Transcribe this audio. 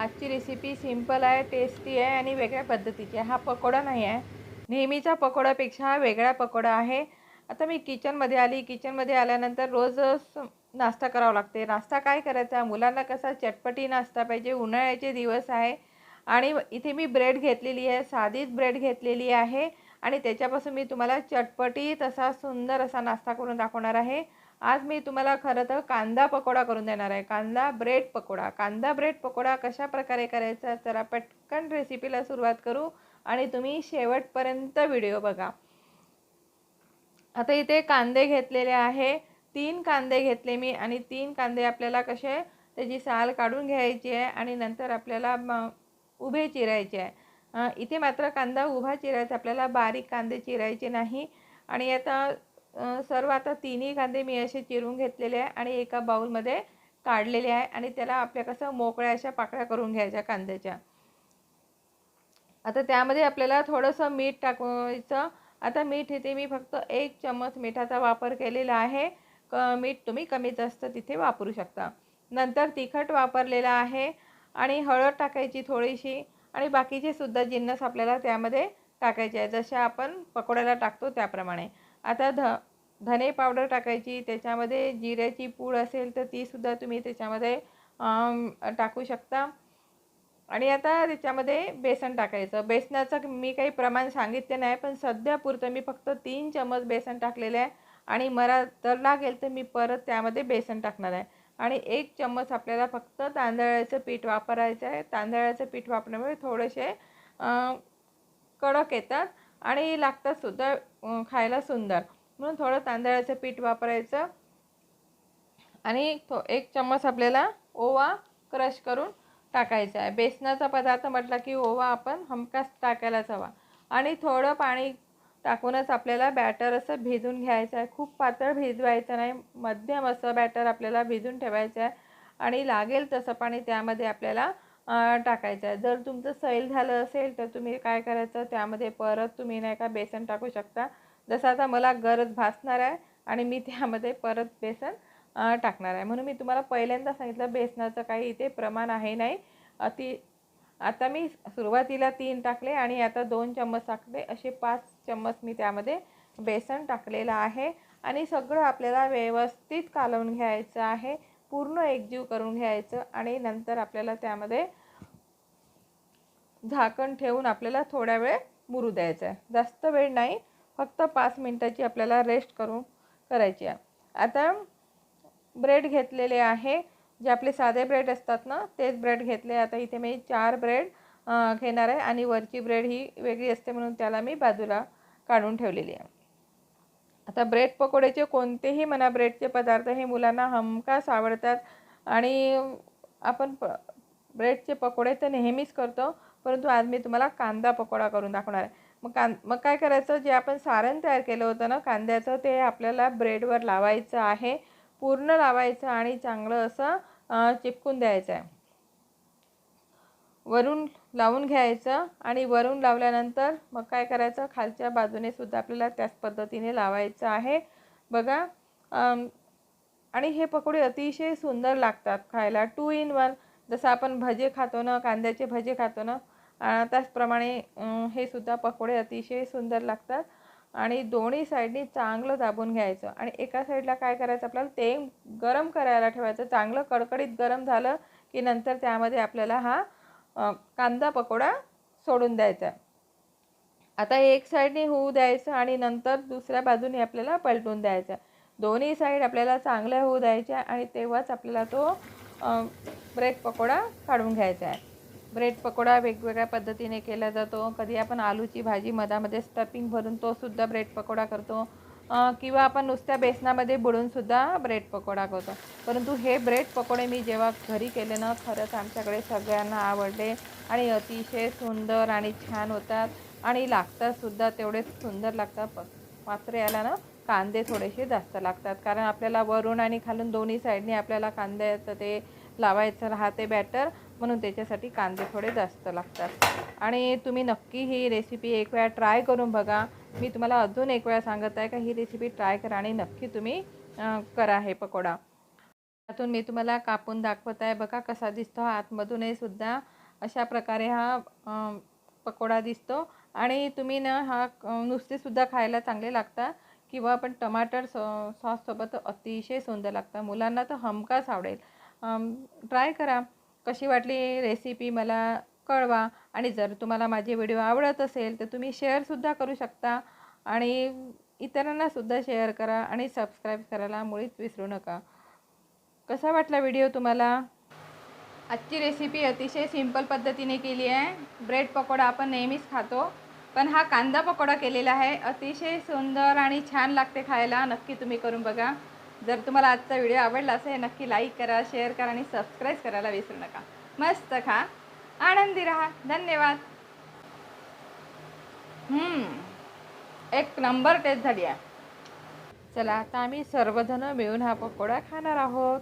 आजची recipe simple आहे tasty आहे आणि वेगळ्या पद्धतीची आहे. हा पकोडा नाही आहे. नेहमीच्या पकोड्यापेक्षा हा वेगळा पकोडा आहे. आता मी किचनमध्ये आली. किचनमध्ये आल्यानंतर रोज नाश्ता करावा लागते. नाश्ता काय करायचा? मुलांना कसा चटपटी नाश्ता पाहिजे? उन्हाळ्याचे दिवस आहे. आणि इथे मी ब्रेड घेतलेली आहे. साधीच ब्रेड घेतलेली आहे. आणि त्याच्यापासून मी तुम्हाला चटपटी तसा सुंदर असा नाश्ता करून दाखवणार आहे. आज मी तुम्हाला खरं तर कांदा पकोडा करून देणार आहे. कांदा ब्रेड पकोडा. कांदा ब्रेड पकोडा कशा प्रकारे करायचा जरा पटकन रेसिपीला सुरुवात करू आणि तुम्ही शेवटपर्यंत व्हिडिओ बघा. आता इथे कांदे घेतलेले आहे. तीन कांदे घेतले मी आणि तीन कांदे आपल्याला कसे त्याची साल काढून घ्यायची आहे आणि नंतर आपल्याला उभे चिरायचे आहे. इथे मात्र कांदा उभा चिरायचा आपल्याला बारीक कांदे चिरायचे नाही. आणि आता सर्व आता तिन्ही कांदे मी असे चिरून घेतलेले आहे आणि एका बाऊलमध्ये काढलेले आहे आणि त्याला आपल्या कसं मोकळ्या अशा पाकळ्या करून घ्यायच्या कांद्याच्या आता त्यामध्ये आपल्याला थोडंसं मीठ टाकायचं आता मीठ इथे मी फक्त एक चम्मच मिठाचा वापर केलेला आहे. क मीठ तुम्ही कमी जास्त तिथे वापरू शकता. नंतर तिखट वापरलेलं आहे आणि हळद टाकायची थोडीशी आणि बाकीचे सुद्धा जिन्नस आपल्याला त्यामध्ये टाकायचे आहे. जसे आपण पकोड्याला टाकतो त्याप्रमाणे. आता ध धने पावडर टाकायची त्याच्यामध्ये जिऱ्याची पूड असेल तर तीसुद्धा तुम्ही त्याच्यामध्ये टाकू शकता. आणि आता त्याच्यामध्ये बेसन टाकायचं. बेसनाचं मी काही प्रमाण सांगितलं नाही पण सध्या पुरतं मी फक्त तीन चमच बेसन टाकलेलं आहे. आणि मला तर लागेल तर मी परत त्यामध्ये बेसन टाकणार आहे. आणि एक चम्मच आपल्याला फक्त तांदळाचं पीठ वापरायचं आहे. तांदळाचं पीठ वापरण्यामुळे थोडेसे कडक येतात. आणि लागतात सुद्धा खायला सुंदर. म्हणून थोडं तांदळाचं पीठ वापरायचं. आणि थो एक चम्मच आपल्याला ओवा क्रश करून टाकायचा आहे. बेसनाचा पदार्थ म्हटला की ओवा आपण हमखास टाकायलाच हवा. आणि थोडं पाणी टाकूनच आपल्याला बॅटर असं भिजून घ्यायचं आहे. खूप पातळ भिजवायचं नाही. मध्यम असं बॅटर आपल्याला भिजून ठेवायचं आहे. आणि लागेल तसं पाणी त्यामध्ये आपल्याला टाकायचं. आहे जर तुमचं सैल झालं असेल तर तुम्ही काय करायचं? त्यामध्ये परत तुम्ही नाही का बेसन टाकू शकता. जसं आता मला गरज भासणार आहे आणि मी त्यामध्ये परत बेसन टाकणार आहे. म्हणून मी तुम्हाला पहिल्यांदा सांगितलं बेसनाचं काही इथे प्रमाण आहे नाही. अति आता मी सुरुवातीला तीन टाकले आणि आता दोन चम्मच टाकले. असे पाच चम्मच मी त्यामध्ये बेसन टाकलेलं आहे. आणि सगळं आपल्याला व्यवस्थित कालवून घ्यायचं आहे. पूर्ण एकजीव करून घ्यायचं आणि नंतर आपल्याला त्यामध्ये झाकण ठेवून आपल्याला थोड्या वेळ मुरू द्यायचं आहे. जास्त वेळ नाही फक्त पाच मिनटाची आपल्याला रेस्ट करून करायची आहे. आता ब्रेड घेतलेले आहे. जे आपले साधे ब्रेड असतात ना तेच ब्रेड घेतले. आता इथे मी चार ब्रेड घेणार आहे आणि वरची ब्रेड ही वेगळी असते म्हणून त्याला मी बाजूला काढून ठेवलेली आहे. आता ब्रेड पकोड्याचे कोणतेही म्हणा ब्रेडचे पदार्थ हे मुलांना हमखास आवडतात. आणि आपण प ब्रेडचे पकोडे तर नेहमीच करतो परंतु आज मी तुम्हाला कांदा पकोडा करून दाखवणार आहे. मग कां मग काय करायचं? जे आपण सारण तयार केलं होतं ना कांद्याचं ते आपल्याला ब्रेडवर लावायचं आहे. पूर्ण लावायचं आणि चांगलं असं चिपकून द्यायचं आहे. वरून लावून घ्यायचं आणि वरून लावल्यानंतर मग काय करायचं? खालच्या बाजूने सुद्धा आपल्याला त्याच पद्धतीने लावायचं आहे. बघा आणि हे पकोडे अतिशय सुंदर लागतात खायला. Two in one. जसं आपण भजे खातो ना कांद्याचे भजे खातो ना त्याचप्रमाणे हे सुद्धा पकोडे अतिशय सुंदर लागतात. आणि दोन्ही साईडनी चांगलं दाबून घ्यायचं. आणि एका साईडला काय करायचं आपल्याला? ते गरम करायला ठेवायचं. चांगलं कडकडीत गरम झालं की नंतर त्यामध्ये आपल्याला हा कांदा पकोडा सोडून द्यायचा. आता एक साईडने होऊ द्यायचं आणि नंतर दुसऱ्या बाजूने आपल्याला पलटून द्यायचा. आहे दोन्ही साईड आपल्याला चांगल्या होऊ द्यायच्या आणि तेव्हाच आपल्याला तो ब्रेड पकोडा काढून घ्यायचा आहे. ब्रेड पकोडा वेगवेगळ्या पद्धतीने केला जातो. कधी आपण आलूची भाजी मधामध्ये स्टफिंग भरून तोसुद्धा ब्रेड पकोडा करतो. किंवा आपण नुसत्या बेसनामध्ये बुडूनसुद्धा ब्रेड पकोडा करतो. परंतु हे ब्रेड पकोडे मी जेव्हा घरी केले ना खरंच आमच्याकडे सगळ्यांना आवडले आणि अतिशय सुंदर आणि छान होतात. आणि लागतातसुद्धा तेवढेच सुंदर लागतात. प- मात्र याला ना कांदे थोडेसे जास्त लागतात. कारण आपल्याला वरून आणि खालून दोन्ही साईडने आपल्याला कांद्याचं ते लावायचं राहते बॅटर म्हणून त्याच्यासाठी कांदे थोडे जास्त लागतात. आणि तुम्ही नक्की ही रेसिपी एक वेळा ट्राय करून बघा. मी तुम्हाला अजून एक वेळा सांगत आहे का ही रेसिपी ट्राय करा आणि नक्की तुम्ही करा हे पकोडा. त्यातून मी तुम्हाला कापून दाखवत आहे. बघा कसा दिसतो. आतमधूनही सुद्धा अशा प्रकारे हा पकोडा दिसतो. आणि तुम्ही ना हा नुसतेसुद्धा खायला चांगले लागतात. किंवा आपण टमाटर सॉ सॉससोबत अतिशय सुंदर लागतं मुलांना तर हमखास आवडेल. ट्राय करा. कशी वाटली रेसिपी मला कळवा. आणि जर तुम्हाला माझे व्हिडिओ आवडत असेल तर तुम्ही शेअरसुद्धा करू शकता. आणि इतरांनासुद्धा शेअर करा आणि सबस्क्राईब करायला मुळीच विसरू नका. कसा वाटला व्हिडिओ तुम्हाला? आजची रेसिपी अतिशय सिंपल पद्धतीने केली आहे. ब्रेड पकोडा आपण नेहमीच खातो. पण हा कांदा पकोडा केलेला आहे. अतिशय सुंदर आणि छान लागते खायला. नक्की तुम्ही करून बघा. जर तुम्हाला आजचा व्हिडिओ आवडला असेल नक्की लाईक करा शेअर करा आणि सबस्क्राईब करायला विसरू नका. मस्त खा. आनंदी राहा. धन्यवाद. हम्म, एक नंबर टेस्ट झाली आहे. चला आता आम्ही सर्वजण मिळून हा पकोडा खाणार आहोत.